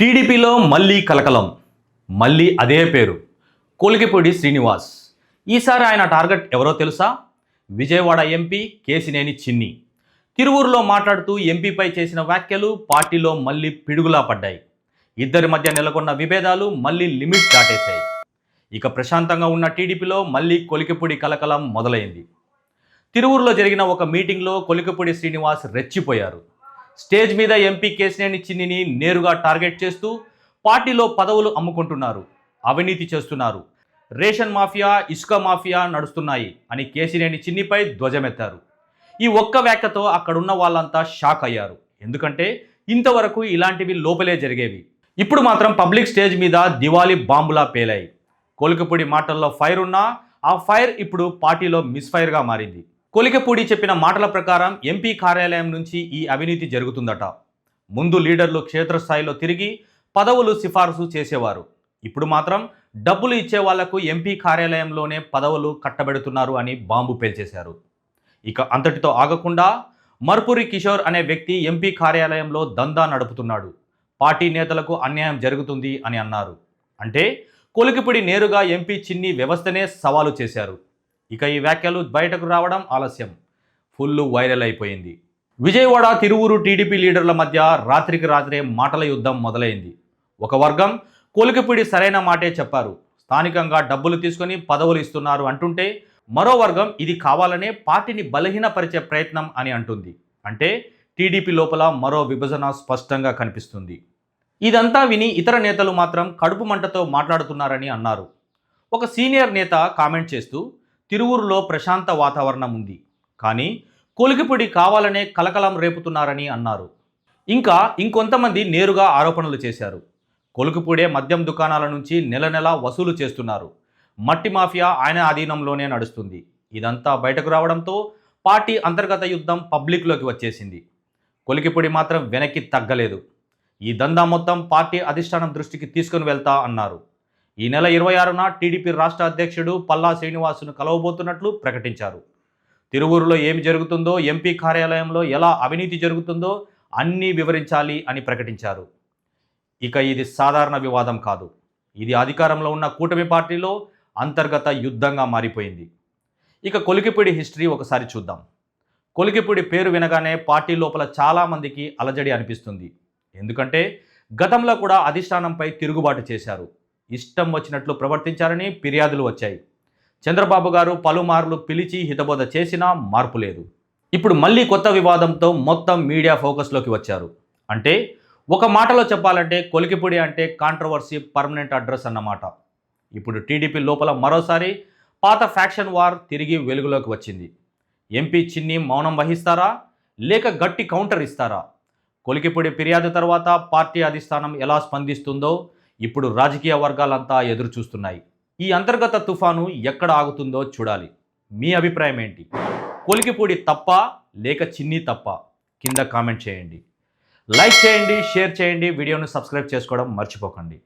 టీడీపీలో మళ్ళీ కలకలం. మళ్ళీ అదే పేరు. కొలికిపూడి శ్రీనివాస్. ఈసారి ఆయన టార్గెట్ ఎవరో తెలుసా? విజయవాడ ఎంపీ కేసినేని చిన్ని. తిరువూరులో మాట్లాడుతూ ఎంపీపై చేసిన వ్యాఖ్యలు పార్టీలో మళ్ళీ పిడుగులా పడ్డాయి. ఇద్దరి మధ్య నెలకొన్న విభేదాలు మళ్ళీ లిమిట్ దాటేశాయి. ఇక ప్రశాంతంగా ఉన్న టీడీపీలో మళ్ళీ కొలికిపూడి కలకలం మొదలైంది. తిరువూరులో జరిగిన ఒక మీటింగ్లో కొలికపూడి శ్రీనివాస్ రెచ్చిపోయారు. స్టేజ్ మీద ఎంపీ కేసినేని చిన్నిని నేరుగా టార్గెట్ చేస్తూ పార్టీలో పదవులు అమ్ముకుంటున్నారు అవినీతి చేస్తున్నారు. రేషన్ మాఫియా ఇసుక మాఫియా నడుస్తున్నాయి అని కేసినేని చిన్నిపై ధ్వజమెత్తారు. ఈ ఒక్క వ్యాఖ్యతో అక్కడున్న వాళ్ళంతా షాక్ అయ్యారు. ఎందుకంటే ఇంతవరకు ఇలాంటివి లోపలే జరిగేవి. ఇప్పుడు మాత్రం పబ్లిక్ స్టేజ్ మీద దివాళీ బాంబులా పేలాయి. కోలికపూడి మాటల్లో ఫైర్ ఉన్నా ఆ ఫైర్ ఇప్పుడు పార్టీలో మిస్ఫైర్గా మారింది. కొలికపూడి చెప్పిన మాటల ప్రకారం ఎంపీ కార్యాలయం నుంచి ఈ అవినీతి జరుగుతుందట. ముందు లీడర్లు క్షేత్రస్థాయిలో తిరిగి పదవులు సిఫారసు చేసేవారు. ఇప్పుడు మాత్రం డబ్బులు ఇచ్చే వాళ్ళకు ఎంపీ కార్యాలయంలోనే పదవులు కట్టబెడుతున్నారు అని బాంబు పేల్చేశారు. ఇక అంతటితో ఆగకుండా మర్పురి కిషోర్ అనే వ్యక్తి ఎంపీ కార్యాలయంలో దందా నడుపుతున్నాడు. పార్టీ నేతలకు అన్యాయం జరుగుతుంది అని అన్నారు. అంటే కొలికిపిడి నేరుగా ఎంపీ చిన్ని వ్యవస్థనే సవాలు చేశారు. ఇక ఈ వ్యాఖ్యలు బయటకు రావడం ఆలస్యం. ఫుల్ వైరల్ అయిపోయింది. విజయవాడ తిరువురు టీడీపీ లీడర్ల మధ్య రాత్రికి రాత్రే మాటల యుద్ధం మొదలైంది. ఒక వర్గం కొలికిపిడి సరైన మాటే చెప్పారు. స్థానికంగా డబ్బులు తీసుకొని పదవులు ఇస్తున్నారు అంటుంటే మరో వర్గం ఇది కావాలనే పార్టీని బలహీనపరిచే ప్రయత్నం అని అంటుంది. అంటే టీడీపీ లోపల మరో విభజన స్పష్టంగా కనిపిస్తుంది. ఇదంతా విని ఇతర నేతలు మాత్రం కడుపు మంటతో మాట్లాడుతున్నారని అన్నారు. ఒక సీనియర్ నేత కామెంట్ చేస్తూ తిరువురులో ప్రశాంత వాతావరణం ఉంది. కానీ కొలికిపొడి కావాలనే కలకలం రేపుతున్నారని అన్నారు. ఇంకా ఇంకొంతమంది నేరుగా ఆరోపణలు చేశారు. కొలుకుపూడే మద్యం దుకాణాల నుంచి నెల నెల వసూలు చేస్తున్నారు. మట్టి మాఫియా ఆయన ఆధీనంలోనే నడుస్తుంది. ఇదంతా బయటకు రావడంతో పార్టీ అంతర్గత యుద్ధం పబ్లిక్లోకి వచ్చేసింది. కొలికిపొడి మాత్రం వెనక్కి తగ్గలేదు. ఈ దందా మొత్తం పార్టీ అధిష్టానం దృష్టికి తీసుకుని వెళ్తా అన్నారు. ఈ నెల ఇరవై ఆరున టీడీపీ రాష్ట్ర అధ్యక్షుడు పల్లా శ్రీనివాసును కలవబోతున్నట్లు ప్రకటించారు. తిరువూరులో ఏమి జరుగుతుందో ఎంపీ కార్యాలయంలో ఎలా అవినీతి జరుగుతుందో అన్నీ వివరించాలి అని ప్రకటించారు. ఇక ఇది సాధారణ వివాదం కాదు. ఇది అధికారంలో ఉన్న కూటమి పార్టీలో అంతర్గత యుద్ధంగా మారిపోయింది. ఇక కొలికిపూడి హిస్టరీ ఒకసారి చూద్దాం. కొలికిపూడి పేరు వినగానే పార్టీ లోపల చాలామందికి అలజడి అనిపిస్తుంది. ఎందుకంటే గతంలో కూడా అధిష్టానంపై తిరుగుబాటు చేశారు. ఇష్టం వచ్చినట్లు ప్రవర్తించారని ఫిర్యాదులు వచ్చాయి. చంద్రబాబు గారు పలుమార్లు పిలిచి హితబోధ చేసినా మార్పు లేదు. ఇప్పుడు మళ్ళీ కొత్త వివాదంతో మొత్తం మీడియా ఫోకస్లోకి వచ్చారు. అంటే ఒక మాటలో చెప్పాలంటే కొలికిపొడి అంటే కాంట్రవర్సీ పర్మనెంట్ అడ్రస్ అన్నమాట. ఇప్పుడు టీడీపీ లోపల మరోసారి పాత ఫ్యాక్షన్ వార్ తిరిగి వెలుగులోకి వచ్చింది. ఎంపీ చిన్ని మౌనం వహిస్తారా? లేక గట్టి కౌంటర్ ఇస్తారా? కొలికిపొడి ఫిర్యాదు తర్వాత పార్టీ అధిష్టానం ఎలా స్పందిస్తుందో ఇప్పుడు రాజకీయ వర్గాలంతా ఎదురు చూస్తున్నాయి ఈ అంతర్గత తుఫాను ఎక్కడ ఆగుతుందో చూడాలి. మీ అభిప్రాయం ఏంటి? కొలికిపూడి తప్ప లేక చిన్ని తప్ప? కింద కామెంట్ చేయండి. లైక్ చేయండి షేర్ చేయండి వీడియోను సబ్స్క్రైబ్ చేసుకోవడం మర్చిపోకండి.